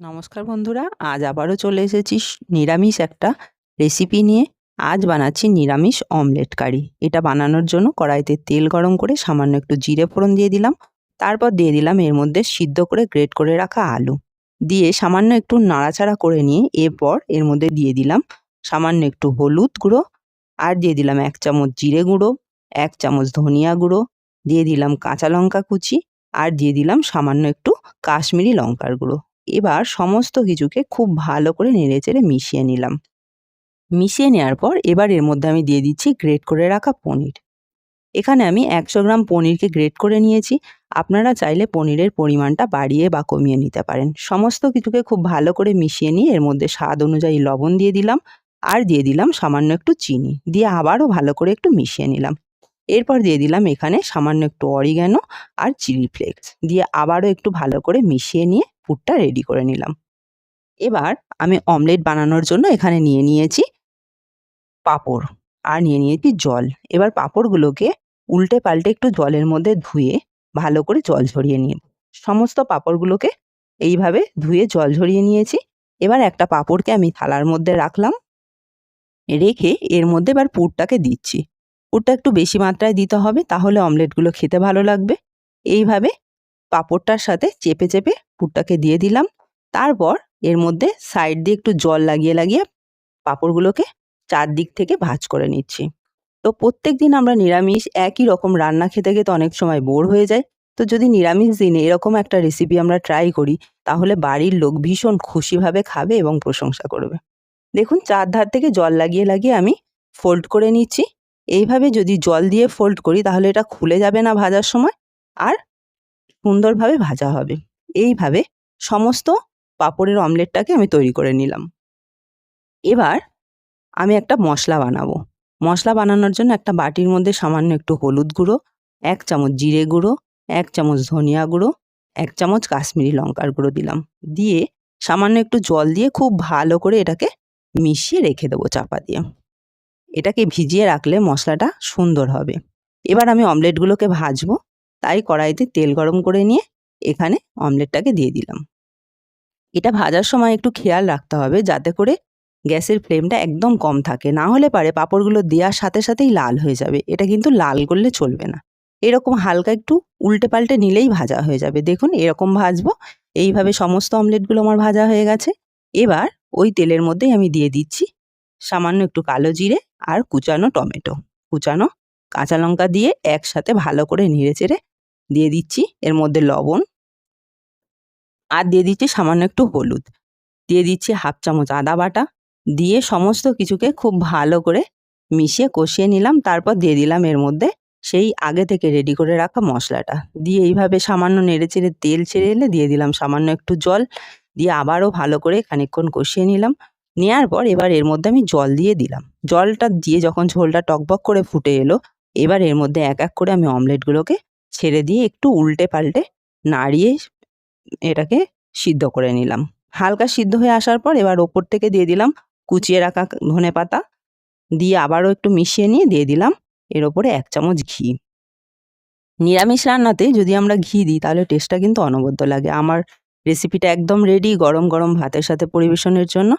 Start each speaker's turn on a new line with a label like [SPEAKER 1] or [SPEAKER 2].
[SPEAKER 1] নমস্কার বন্ধুরা, আজ আবারও চলে এসেছি নিরামিষ একটা রেসিপি নিয়ে। আজ বানাচ্ছি নিরামিষ অমলেট কারি এটা বানানোর জন্য কড়াইতে তেল গরম করে সামান্য একটু জিরে ফোড়ন দিয়ে দিলাম। তারপর দিয়ে দিলাম এর মধ্যে সিদ্ধ করে গ্রেট করে রাখা আলু। দিয়ে সামান্য একটু নাড়াচাড়া করে নিয়ে এরপর এর মধ্যে দিয়ে দিলাম সামান্য একটু হলুদ গুঁড়ো আর দিয়ে দিলাম এক চামচ জিরে গুঁড়ো, এক চামচ ধনিয়া গুঁড়ো, দিয়ে দিলাম কাঁচা লঙ্কা কুচি আর দিয়ে দিলাম সামান্য একটু কাশ্মীরি লঙ্কার গুঁড়ো। এবার সমস্ত কিছুকে খুব ভালো করে নেড়েচেড়ে মিশিয়ে নিলাম। মিশিয়ে নেওয়ার পর এবার এর মধ্যে আমি দিয়ে দিচ্ছি গ্রেট করে রাখা পনির। এখানে আমি একশো গ্রাম পনিরকে গ্রেট করে নিয়েছি। আপনারা চাইলে পনিরের পরিমাণটা বাড়িয়ে বা কমিয়ে নিতে পারেন। সমস্ত কিছুকে খুব ভালো করে মিশিয়ে নিয়ে এর মধ্যে স্বাদ অনুযায়ী লবণ দিয়ে দিলাম। আর দিয়ে দিলাম সামান্য একটু চিনি। দিয়ে আবারও ভালো করে একটু মিশিয়ে নিলাম। এরপর দিয়ে দিলাম এখানে সামান্য একটু অরিগ্যানো আর চিলি ফ্লেক্স দিয়ে আবারও একটু ভালো করে মিশিয়ে নিয়ে পুরটা রেডি করে নিলাম। এবার আমি অমলেট বানানোর জন্য এখানে নিয়ে নিয়েছি পাঁপড় আর নিয়ে নিয়েছি জল। এবার পাঁপড়গুলোকে উল্টে পাল্টে একটু জলের মধ্যে ধুয়ে ভালো করে জল ঝরিয়ে নিয়ে সমস্ত পাঁপড়গুলোকে এইভাবে ধুয়ে জল ঝরিয়ে নিয়েছি। এবার একটা পাঁপড়কে আমি থালার মধ্যে রাখলাম। রেখে এর মধ্যে এবার পুরটাকে দিচ্ছি। পুরটা একটু বেশি মাত্রায় দিতে হবে, তাহলে অমলেটগুলো খেতে ভালো লাগবে। এইভাবে পাঁপড়টার সাথে চেপে চেপে পুরটাকে দিয়ে দিলাম। তারপর এর মধ্যে সাইড দিয়ে একটু জল লাগিয়ে লাগিয়ে পাঁপড়গুলোকে চারদিক থেকে ভাজ করে নিচ্ছি। তো প্রত্যেক দিন আমরা নিরামিষ একই রকম রান্না খেতে খেতে অনেক সময় বোর হয়ে যায় তো যদি নিরামিষ দিনে এরকম একটা রেসিপি আমরা ট্রাই করি, তাহলে বাড়ির লোক ভীষণ খুশিভাবে খাবে এবং প্রশংসা করবে। দেখুন চার ধার থেকে জল লাগিয়ে লাগিয়ে আমি ফোল্ড করে নিচ্ছি। এইভাবে যদি জল দিয়ে ফোল্ড করি, তাহলে এটা খুলে যাবে না ভাজার সময় আর সুন্দরভাবে ভাজা হবে। এইভাবে সমস্ত পাঁপড়ের অমলেটটাকে আমি তৈরি করে নিলাম। এবার আমি একটা মশলা বানাবো। মশলা বানানোর জন্য একটা বাটির মধ্যে সামান্য একটু হলুদ গুঁড়ো, এক চামচ জিরে গুঁড়ো, এক চামচ ধনিয়া গুঁড়ো, এক চামচ কাশ্মীরি লঙ্কার গুঁড়ো দিলাম। দিয়ে সামান্য একটু জল দিয়ে খুব ভালো করে এটাকে মিশিয়ে রেখে দেবো চাপা দিয়ে। এটাকে ভিজিয়ে রাখলে মশলাটা সুন্দর হবে। এবার আমি অমলেটগুলোকে ভাজবো, তাই কড়াইতে তেল গরম করে নিয়ে এখানে অমলেটটাকে দিয়ে দিলাম। এটা ভাজার সময় একটু খেয়াল রাখতে হবে যাতে করে গ্যাসের ফ্লেমটা একদম কম থাকে। না হলে পারে পাঁপড়গুলো দেওয়ার সাথে সাথেই লাল হয়ে যাবে। এটা কিন্তু লাল করলে চলবে না। এরকম হালকা একটু উল্টে পাল্টে নিলেই ভাজা হয়ে যাবে। দেখুন, এরকম ভাজবো। এইভাবে সমস্ত অমলেটগুলো আমার ভাজা হয়ে গেছে। এবার ওই তেলের মধ্যেই আমি দিয়ে দিচ্ছি সামান্য একটু কালো জিরে আর কুচানো টমেটো। কুচানো কাঁচা লঙ্কা দিয়ে একসাথে ভালো করে নেড়ে চেড়ে দিয়ে দিচ্ছি। এর মধ্যে লবণ আর দিয়ে দিচ্ছি সামান্য একটু হলুদ। দিয়ে দিচ্ছি হাফ চামচ আদা বাটা। দিয়ে সমস্ত কিছুকে খুব ভালো করে মিশিয়ে কষিয়ে নিলাম। তারপর দিয়ে দিলাম এর মধ্যে সেই আগে থেকে রেডি করে রাখা মশলাটা। দিয়ে এইভাবে সামান্য নেড়ে চেড়ে তেল ছেড়ে এলে দিয়ে দিলাম সামান্য একটু জল। দিয়ে আবারও ভালো করে খানিকক্ষণ কষিয়ে নিলাম। নেওয়ার পর এবার এর মধ্যে আমি জল দিয়ে দিলাম। জলটা দিয়ে যখন ঝোলটা টকবক করে ফুটে এলো, এবার এর মধ্যে এক এক করে আমি অমলেটগুলোকে ছেড়ে দিয়ে একটু উল্টে পাল্টে নাড়িয়ে এটাকে সিদ্ধ করে নিলাম। হালকা সিদ্ধ হয়ে আসার পর এবার ওপর থেকে দিয়ে দিলাম কুচিয়ে রাখা ধনে পাতা। দিয়ে আবারও একটু মিশিয়ে নিয়ে দিয়ে দিলাম এর ওপরে এক চামচ ঘি। নিরামিষ রান্নাতে যদি আমরা ঘি দিই তাহলে টেস্টটা কিন্তু অনবদ্য লাগে। আমার রেসিপিটা একদম রেডি গরম গরম ভাতের সাথে পরিবেশনের জন্য।